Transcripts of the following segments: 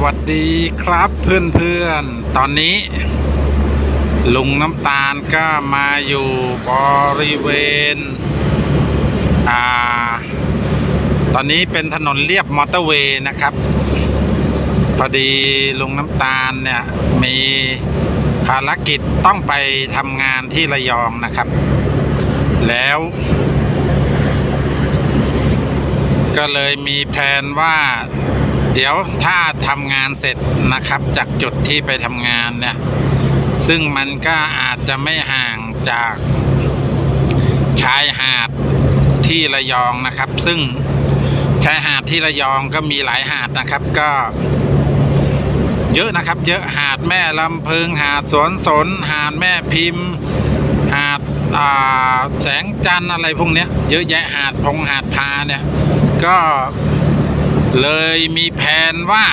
วัสดีครับเพื่อนๆ ตอนนี้ ลุงน้ำตาลก็มาอยู่บริเวณ อ่า ตอนนี้เป็นถนนเรียบมอเตอร์เวย์นะครับ พอดีลุงน้ำตาลเนี่ย มีภารกิจต้องไปทำงานที่ระยองนะครับ แล้วก็เลยมีแผนว่า เดี๋ยวถ้าทำงานเสร็จนะครับ จากจุดที่ไปทำงานเนี่ย ซึ่งมันก็อาจจะไม่ห่างจากชายหาดที่ระยองนะครับ ซึ่งชายหาดที่ระยองก็มีหลายหาดนะครับก็ เยอะนะครับ เยอะหาดแม่ลำพึงหาดสวนสน หาดแม่พิมพ์ หาดาแสงจันทร์อะไรพวกเนี้ยเยอะแยะหาดพงหาดพาเนี่ย ก็ เลยมีแผนว่า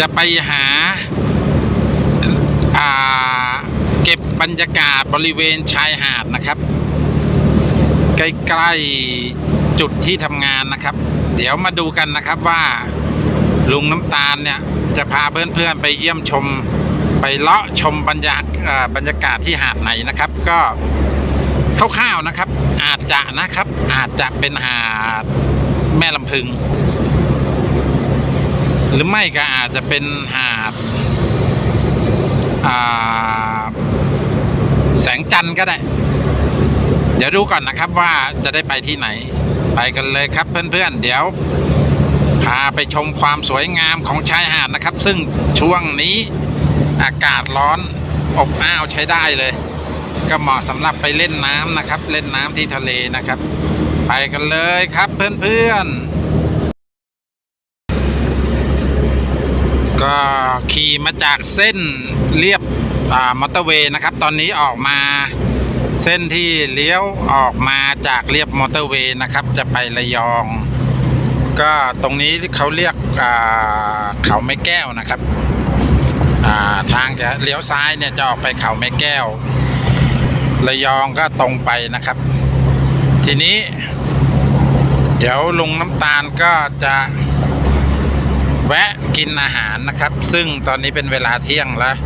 จะไปหาาเก็บบรรยากาศบริเวณชายหาดนะครับ ใกล้ๆจุดที่ทำงานนะครับ เดี๋ยวมาดูกันนะครับว่าลุงน้ำตาลเนี่ย จะพาเพื่อนๆไปเยี่ยมชมไปเลาะชมบรรยากอ่าบรรยากาศที่หาดไหนนะครับ ก็คร่าวๆนะครับ อาจจะนะครับ อาจจะเป็นหาด แม่ลำพึง หรือไม่ก็อาจจะเป็นหาดแสงจันทร์ก็ได้ เดี๋ยวดูก่อนนะครับว่าจะได้ไปที่ไหน ไปกันเลยครับเพื่อนๆ เดี๋ยวพาไปชมความสวยงามของชายหาดนะครับ ซึ่งช่วงนี้อากาศร้อนอบอ้าวใช้ได้เลย ก็เหมาะสำหรับไปเล่นน้ำนะครับ เล่นน้ำที่ทะเลนะครับ ไปกันเลยครับเพื่อนๆ ก็ขี่มาจากเส้นเรียบมอเตอร์เวย์นะครับ ตอนนี้ออกมาเส้นที่เลี้ยวออกมาจากเรียบมอเตอร์เวย์นะครับ จะไประยอง ก็ตรงนี้เขาเรียกเขาไม้แก้วนะครับาทางจะเลี้ยวซ้ายเนี่ยจะออกไปเขาไม้แก้ว ระยองก็ตรงไปนะครับ ทีนี้ เดี๋ยวลุงน้ำตาลก็จะแวะกินอาหารนะครับ ซึ่งตอนนี้เป็นเวลาเที่ยงแล้ว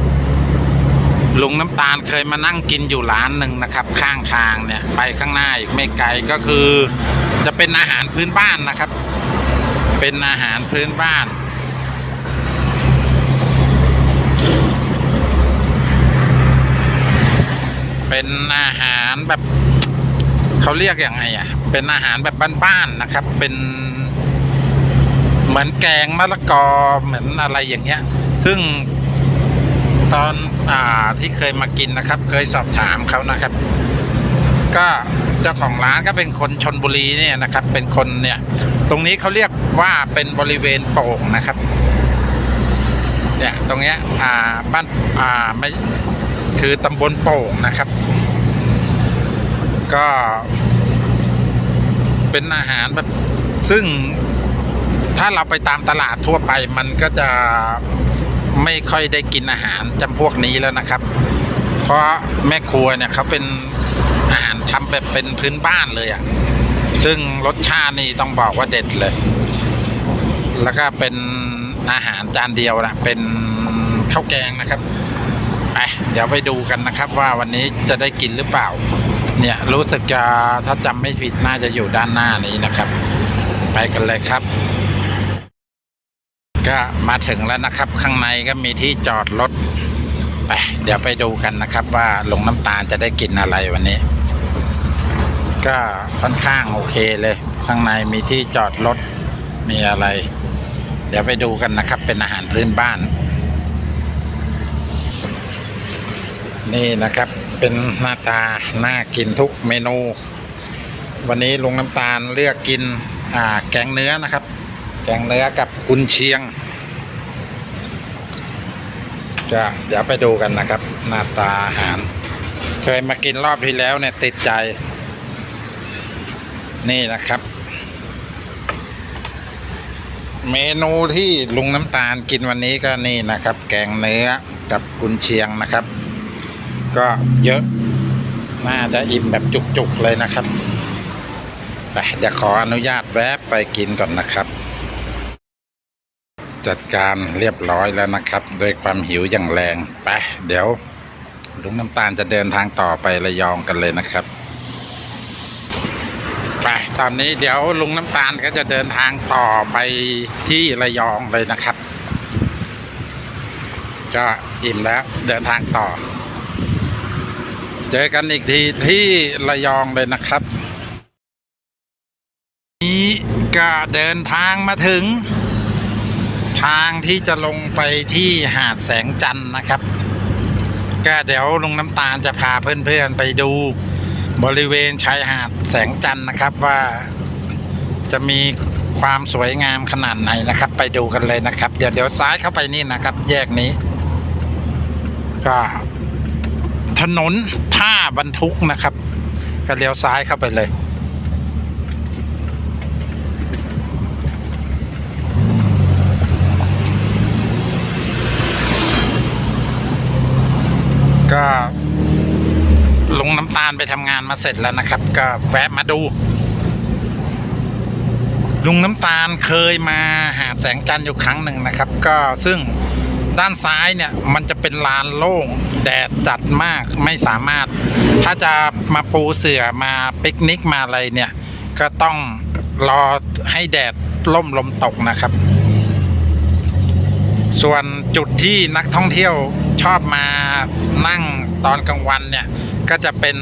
ลุงน้ำตาลเคยมานั่งกินอยู่ร้านหนึ่งนะครับ ข้างทางเนี่ย ไปข้างหน้าอีกไม่ไกลก็คือ จะเป็นอาหารพื้นบ้านนะครับ เป็นอาหารพื้นบ้าน เป็นอาหารแบบ เขาเรียกยังไงอะ เป็นอาหารแบบบ้านๆนะครับ เป็น เหมือนแกงมะละกอเหมือนอะไรอย่างเงี้ย ซึ่งตอนอ่าที่เคยมากินนะครับ เคยสอบถามเขานะครับ ก็เจ้าของร้านก็เป็นคนชนบุรีเนี่ยนะครับ เป็นคนเนี่ย ตรงนี้เขาเรียกว่าเป็นบริเวณโป่งนะครับ เนี่ยตรงเนี้ยอ่าบ้านอ่าไม่คือตำบลโป่งนะครับ ก็ เป็นอาหารแบบซึ่งถ้าเราไปตามตลาดทั่วไปมันก็จะไม่ค่อยได้กินอาหารจำพวกนี้แล้วนะครับ เพราะแม่ครัวเนี่ยเขาเป็นอาหารทำแบบเป็นพื้นบ้านเลยอะ่ะ ซึ่งรสชาตินี่ต้องบอกว่าเด็ดเลย แล้วก็เป็นอาหารจานเดียวนะเป็นข้าวแกงนะครับไปเดี๋ยวไปดูกันนะครับว่าวันนี้จะได้กินหรือเปล่า เนี่ยรู้สึกจะถ้าจำไม่ผิดน่าจะอยู่ด้านหน้านี้นะครับ ไปกันเลยครับ ก็มาถึงแล้วนะครับ ข้างในก็มีที่จอดรถไปเดี๋ยวไปดูกันนะครับ ว่าหลงน้ำตาลจะได้กินอะไรวันนี้ ก็ค่อนข้างโอเคเลย ข้างในมีที่จอดรถมีอะไร เดี๋ยวไปดูกันนะครับ เป็นอาหารพื้นบ้าน นี่นะครับ เป็นหน้าตาน่ากินทุกเมนู วันนี้ลุงน้ำตาลเลือกกินแกงเนื้อนะครับ แกงเนื้อกับกุนเชียงจะเดี๋ยวไปดูกันนะครับ หน้าตาอาหาร เคยมากินรอบที่แล้วเนี่ยติดใจ นี่นะครับ เมนูที่ลุงน้ำตาลกินวันนี้ก็นี่นะครับ แกงเนื้อกับกุนเชียงนะครับ ก็เยอะน่าจะอิ่มแบบจุกๆเลยนะครับไปเดี๋ยวขออนุญาตแวะไปกินก่อนนะครับ จัดการเรียบร้อยแล้วนะครับด้วยความหิวอย่างแรงไปเดี๋ยวลุงน้ำตาลจะเดินทางต่อไประยองกันเลยนะครับไปตอนนี้เดี๋ยวลุงน้ำตาลก็จะเดินทางต่อไปที่ระยองเลยนะครับ ก็อิ่มแล้วเดินทางต่อ เจอกันอีกทีที่ระยองเลยนะครับ นี้ก็เดินทางมาถึง ทางที่จะลงไปที่หาดแสงจันทร์นะครับ ก็เดี๋ยวลุงน้ำตาลจะพาเพื่อนๆไปดูบริเวณชายหาดแสงจันทร์นะครับว่าจะมีความสวยงามขนาดไหนนะครับ ไปดูกันเลยนะครับ เดี๋ยวเดี๋ยวซ้ายเข้าไปนี่นะครับ แยกนี้ ก็ ถนนท่าบรรทุกนะครับ ก็เลี้ยวซ้ายเข้าไปเลย ก็ลงน้ำตาลไปทำงานมาเสร็จแล้วนะครับ ก็แวะมาดูลุงน้ำตาลเคยมาหาแสงจันทร์อยู่ครั้งหนึ่งนะครับ ก็ซึ่ง ด้านซ้ายเนี่ยมันจะเป็นลานโล่งแดดจัดมากไม่สามารถ ถ้าจะมาปูเสื่อมาปิกนิกมาอะไรเนี่ย ก็ต้องรอให้แดดล่มลมตกนะครับ ส่วนจุดที่นักท่องเที่ยวชอบมานั่งตอนกลางวันเนี่ย ก็จะเป็น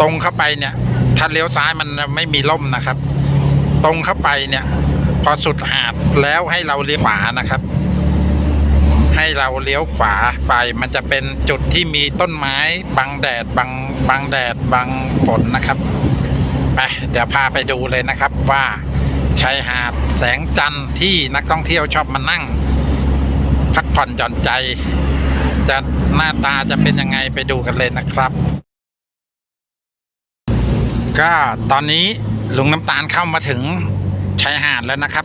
ตรงเข้าไปเนี่ย ถ้าเลี้ยวซ้ายมันไม่มีล่มนะครับ ตรงเข้าไปเนี่ย พอสุดหาดแล้วให้เราเลี้ยวขวานะครับ ให้เราเลี้ยวขวาไป มันจะเป็นจุดที่มีต้นไม้บังแดดบังบังแดดบังฝนนะครับไปเดี๋ยวพาไปดูเลยนะครับว่าชายหาดแสงจันทร์ที่นักท่องเที่ยวชอบมานั่ง พักผ่อนหย่อนใจ จะหน้าตาจะเป็นยังไงไปดูกันเลยนะครับ ก็ตอนนี้ลุงน้ำตาลเข้ามาถึงชายหาดแล้วนะครับ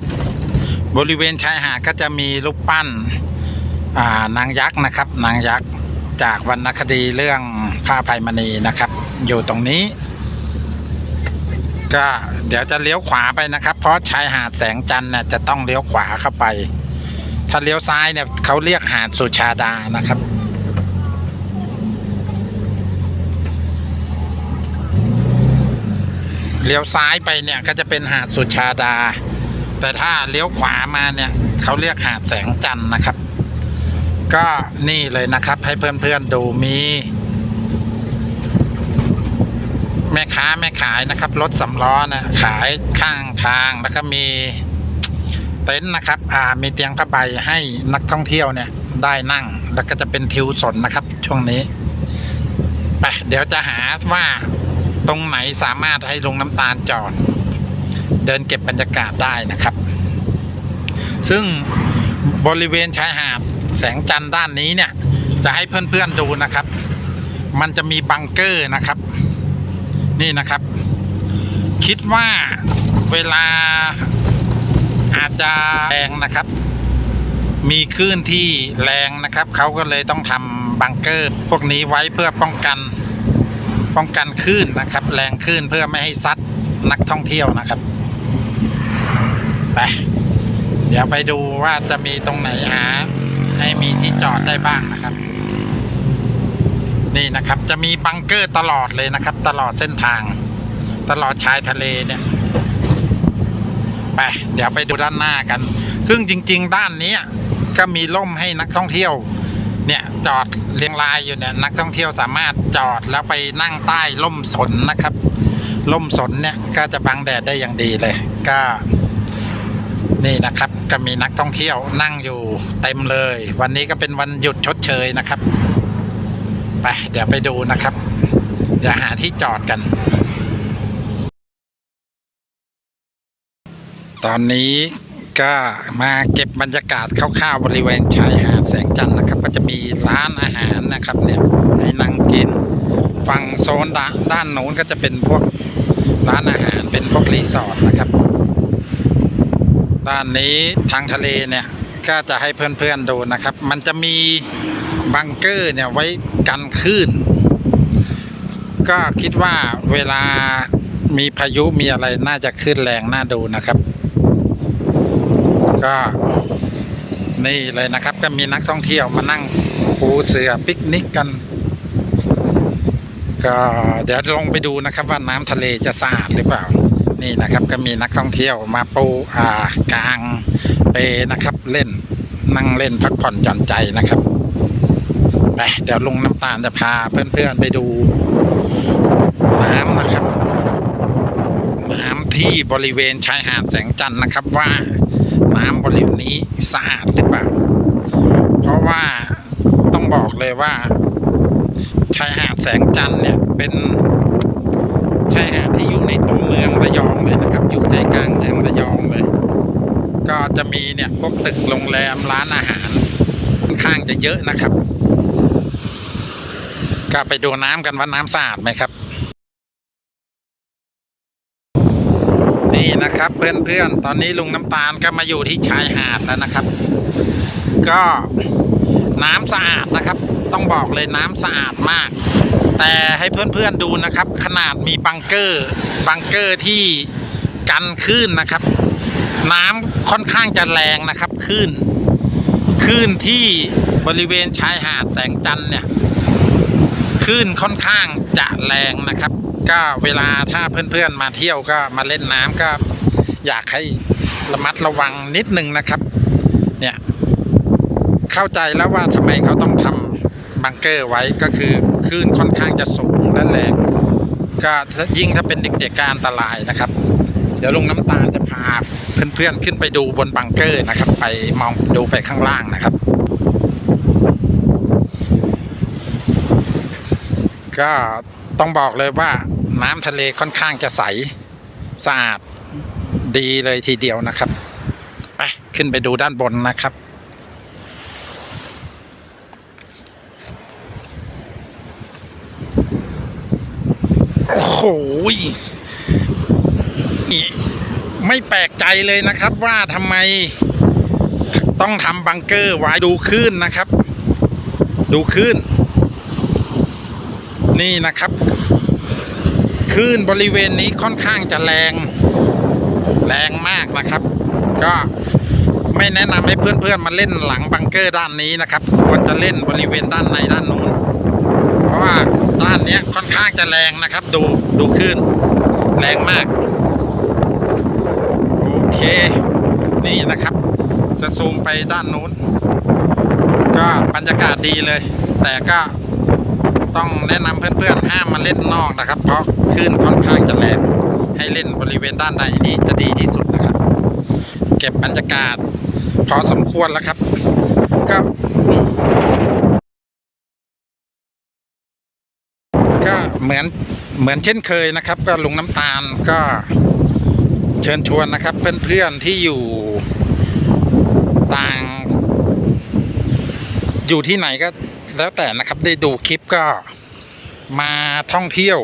บริเวณชายหาดก็จะมีรูปปั้น นางยักษ์นะครับ นางยักษ์จากวรรณคดีเรื่องผ้าภัยมณีนะครับ อยู่ตรงนี้ ก็เดี๋ยวจะเลี้ยวขวาไปนะครับ เพราะชายหาดแสงจันทร์เนี่ยจะต้องเลี้ยวขวาเข้าไป ถ้าเลี้ยวซ้ายเนี่ยเขาเรียกหาดสุชาดานะครับเลี้ยวซ้ายไปเนี่ยก็จะเป็นหาดสุชาดา แต่ถ้าเลี้ยวขวามาเนี่ยเขาเรียกหาดแสงจันทร์นะครับ ก็นี่เลยนะครับ ให้เพื่อนๆดูมี แม่ค้าแม่ขายนะครับรถสำล้อนะขายข้างทางแล้วก็มีเต็นท์นะครับ อ่า มีเตียงผ้าใบให้นักท่องเที่ยวเนี่ย ได้นั่ง แล้วก็จะเป็นทิวสนนะครับ ช่วงนี้ไปเดี๋ยวจะหาว่าตรงไหนสามารถให้ลงน้ำตาลจอด เดินเก็บบรรยากาศได้นะครับ ซึ่งบริเวณชายหาด แสงจันทร์ด้านนี้เนี่ย จะให้เพื่อนๆดูนะครับ มันจะมีบังเกอร์นะครับ นี่นะครับ คิดว่าเวลาอาจจะแรงนะครับ มีคลื่นที่แรงนะครับ เขาก็เลยต้องทำบังเกอร์ พวกนี้ไว้เพื่อป้องกันป้องกันคลื่นนะครับ แรงคลื่นเพื่อไม่ให้ซัดนักท่องเที่ยวนะครับไปเดี๋ยวไปดูว่าจะมีตรงไหนหา จอดได้บ้างนะครับ นี่นะครับ จะมีบังเกอร์ตลอดเลยนะครับ ตลอดเส้นทาง ตลอดชายทะเลเนี่ยไปเดี๋ยวไปดูด้านหน้ากัน ซึ่งจริง ๆ ด้านนี้ก็มีร่มให้นักท่องเที่ยว เนี่ยจอดเรียงรายอยู่เนี่ย นักท่องเที่ยวสามารถจอดแล้วไปนั่งใต้ร่มสนนะครับร่มสนเนี่ยก็จะบังแดดได้อย่างดีเลย ก็ นี่นะครับก็มีนักท่องเที่ยวนั่งอยู่เต็มเลย วันนี้ก็เป็นวันหยุดชดเชยนะครับไปเดี๋ยวไปดูนะครับ เดี๋ยวหาที่จอดกัน ตอนนี้ก็มาเก็บบรรยากาศคร่าวๆบริเวณชายหาดแสงจันทร์นะครับ ก็จะมีร้านอาหารนะครับ เนี่ยให้นั่งกินฝั่งโซนด้านด้านโน้นก็จะเป็นพวกร้านอาหารเป็นพวกรีสอร์ทนะครับ ด้านนี้ทางทะเลเนี่ยก็จะให้เพื่อนๆดูนะครับ มันจะมีบังเกอร์เนี่ยไว้กันคลื่น ก็คิดว่าเวลามีพายุมีอะไรน่าจะขึ้นแรงน่าดูนะครับ ก็นี่เลยนะครับ ก็มีนักท่องเที่ยวมานั่งปูเสือปิกนิกกัน ก็เดี๋ยวลงไปดูนะครับว่าน้ำทะเลจะสะอาดหรือเปล่า นี่นะครับก็มีนักท่องเที่ยวมาปูอ่ากลางเปนะครับ เล่นนั่งเล่นพักผ่อนหย่อนใจนะครับไปเดี๋ยวลุงน้ำตาลจะพาเพื่อนๆไปดูน้ำนะครับ น้ำที่บริเวณชายหาดแสงจันทร์นะครับ ว่าน้ำบริเวณนี้สะอาดหรือเปล่า เพราะว่าต้องบอกเลยว่าชายหาดแสงจันทร์เนี่ยเป็น ชายหาดที่อยู่ในตัวเมืองระยองเลยนะครับ อยู่ใจกลางเมืองระยองเลย ก็จะมีเนี่ยพวกตึกโรงแรมร้านอาหารค่อนข้างจะเยอะนะครับ ก็ไปดูน้ำกันว่าน้ำสะอาดไหมครับ นี่นะครับเพื่อนๆ ตอนนี้ลุงน้ำตาลก็มาอยู่ที่ชายหาดแล้วนะครับ ก็น้ำสะอาดนะครับ ต้องบอกเลยน้ำสะอาดมาก แต่ให้เพื่อนๆดูนะครับ ขนาดมีบังเกอร์บังเกอร์ที่กันคลื่นนะครับ น้ำค่อนข้างจะแรงนะครับคลื่นคลื่นที่บริเวณชายหาดแสงจันทร์เนี่ยคลื่นค่อนข้างจะแรงนะครับ ก็เวลาถ้าเพื่อนๆมาเที่ยวก็มาเล่นน้ำก็อยากให้ระมัดระวังนิดนึงนะครับ เนี่ย เข้าใจแล้วว่าทำไมเขาต้องทำ บังเกอร์ไว้ก็คือคลื่นค่อนข้างจะสูงและแรงก็ยิ่งถ้าเป็นเด็กๆก็อันตรายนะครับ เดี๋ยวลุงน้ำตาลจะพาเพื่อนๆขึ้นไปดูบนบังเกอร์นะครับ ไปมองดูไปข้างล่างนะครับ ก็ต้องบอกเลยว่าน้ำทะเลค่อนข้างจะใสสะอาดดีเลยทีเดียวนะครับไปขึ้นไปดูด้านบนนะครับ โอ้โหไม่แปลกใจเลยนะครับว่าทำไมต้องทำบังเกอร์ไว้ดูคลื่นนะครับ ดูคลื่น นี่นะครับคลื่นบริเวณนี้ค่อนข้างจะแรง แรงมากนะครับ ก็ไม่แนะนำให้เพื่อนๆมาเล่นหลังบังเกอร์ด้านนี้นะครับ ควรจะเล่นบริเวณด้านในด้านนู้น เพราะว่า ด้านนี้ค่อนข้างจะแรงนะครับ ดูดูคลื่นแรงมาก โอเค นี่นะครับ จะซูมไปด้านนู้น ก็บรรยากาศดีเลย แต่ก็ต้องแนะนำเพื่อนๆห้ามมาเล่นนอกนะครับ เพราะคลื่นค่อนข้างจะแรงให้เล่นบริเวณด้านในนี้จะดีที่สุดนะครับ เก็บบรรยากาศ พอสมควรแล้วครับ ก็ เหมือนเหมือนเช่นเคยนะครับ ก็ลุงน้ำตาลก็เชิญชวนนะครับ เพื่อนๆที่อยู่ต่าง อยู่ที่ไหนก็แล้วแต่นะครับ ได้ดูคลิปก็มาท่องเที่ยว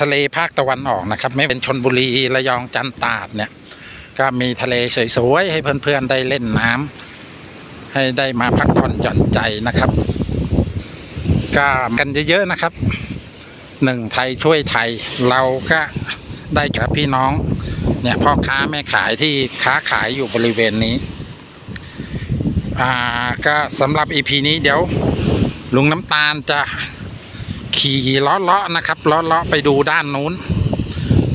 ทะเลภาคตะวันออกนะครับ ไม่เป็นชนบุรีระยองจันตาดเนี่ย ก็มีทะเลสวยๆให้เพื่อนๆได้เล่นน้ำให้ได้มาพักผ่อนหย่อนใจนะครับ ก็กันเยอะๆนะครับหนึ่งไทยช่วยไทย เราก็ได้กับพี่น้อง เนี่ยพ่อค้าแม่ขายที่ค้าขายอยู่บริเวณนี้ อ่าก็สำหรับ EP นี้เดี๋ยว ลุงน้ำตาลจะขี่ล้อเลาะๆนะครับล้อเลาะๆไปดูด้านนู้น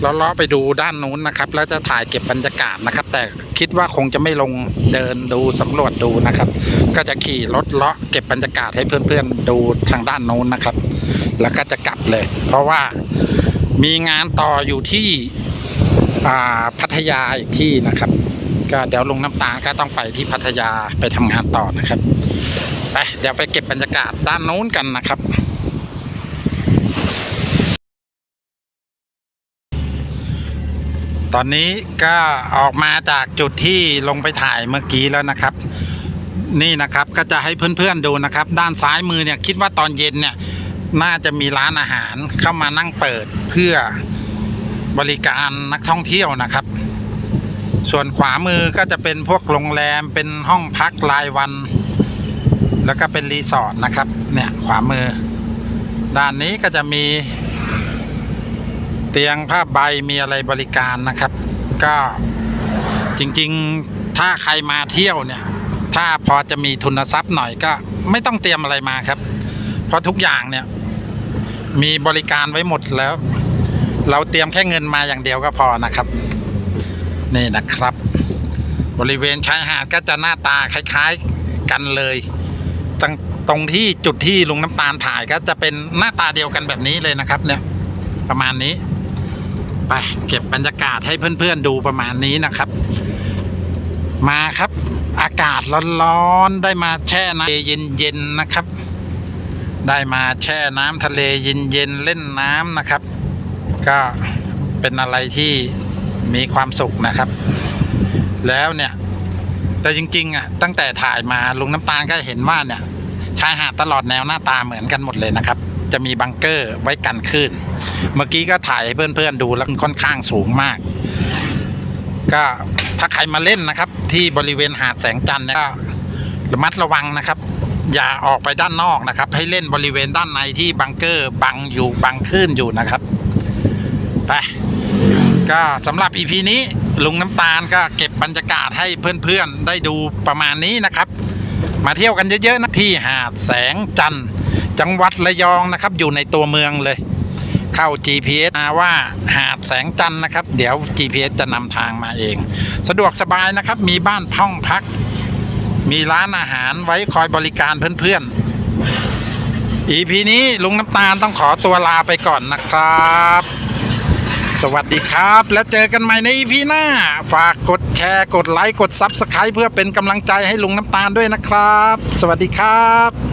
ล้อเลาะๆไปดูด้านนู้นนะครับ แล้วจะถ่ายเก็บบรรยากาศนะครับ แต่ คิดว่าคงจะไม่ลงเดินดูสำรวจดูนะครับ ก็จะขี่รถเลาะเก็บบรรยากาศให้เพื่อนๆดูทางด้านนู้นนะครับ แล้วก็จะกลับเลย เพราะว่ามีงานต่ออยู่ที่อ่าพัทยาอีกที่นะครับ ก็เดี๋ยวลงน้ำตาลก็ต้องไปที่พัทยาไปทำงานต่อนะครับไปเดี๋ยวไปเก็บบรรยากาศด้านนู้นกันนะครับ ตอนนี้ก็ออกมาจากจุดที่ลงไปถ่ายเมื่อกี้แล้วนะครับ นี่นะครับก็จะให้เพื่อนๆดูนะครับ ด้านซ้ายมือเนี่ยคิดว่าตอนเย็นเนี่ย น่าจะมีร้านอาหารเข้ามานั่งเปิดเพื่อบริการนักท่องเที่ยวนะครับ ส่วนขวามือก็จะเป็นพวกโรงแรมเป็นห้องพักรายวัน แล้วก็เป็นรีสอร์ทนะครับ เนี่ยขวามือ ด้านนี้ก็จะมี เตียงผ้าใบมีอะไรบริการนะครับ ก็จริงๆถ้าใครมาเที่ยวเนี่ย ถ้าพอจะมีทุนทรัพย์หน่อยก็ไม่ต้องเตรียมอะไรมาครับ เพราะทุกอย่างเนี่ย มีบริการไว้หมดแล้ว เราเตรียมแค่เงินมาอย่างเดียวก็พอนะครับ นี่นะครับ บริเวณชายหาดก็จะหน้าตาคล้ายๆกันเลยตรงตรงที่จุดที่ลุงน้ำตาลถ่ายก็จะเป็นหน้าตาเดียวกันแบบนี้เลยนะครับ เนี่ย ประมาณนี้ ไปเก็บบรรยากาศให้เพื่อนๆดูประมาณนี้นะครับ มาครับ อากาศร้อนๆได้มาแช่น้ำเย็นๆนะครับ ได้มาแช่น้ำทะเลเย็นๆเล่นน้ำนะครับ ก็เป็นอะไรที่มีความสุขนะครับ แล้วเนี่ยแต่จริงๆอะตั้งแต่ถ่ายมาลุงน้ำตาลก็เห็นว่าเนี่ยชายหาดตลอดแนวหน้าตาเหมือนกันหมดเลยนะครับ จะมีบังเกอร์ไว้กันคลื่น เมื่อกี้ก็ถ่ายให้เพื่อนๆดูแล้วค่อนข้างสูงมาก ก็ถ้าใครมาเล่นนะครับ ที่บริเวณหาดแสงจันทร์เนี่ยก็ระมัดระวังนะครับ อย่าออกไปด้านนอกนะครับ ให้เล่นบริเวณด้านในที่บังเกอร์บังอยู่บังคลื่นอยู่นะครับไปก็สำหรับ EP นี้ลุงน้ำตาลก็เก็บบรรยากาศให้เพื่อนๆได้ดูประมาณนี้นะครับ มาเที่ยวกันเยอะๆนะที่หาดแสงจันทร์จังหวัดระยองนะครับ อยู่ในตัวเมืองเลย เข้า GPS มาว่าหาดแสงจันทร์นะครับ เดี๋ยว GPS จะนำทางมาเอง สะดวกสบายนะครับ มีบ้านห้องพัก มีร้านอาหารไว้คอยบริการเพื่อนๆ EP นี้ลุงน้ำตาลต้องขอตัวลาไปก่อนนะครับ สวัสดีครับ แล้วเจอกันใหม่ในพี่หน้า ฝากกดแชร์กดไลค์ กดซับสไคร b e เพื่อเป็นกำลังใจให้ลุงน้ำตาลด้วยนะครับ สวัสดีครับ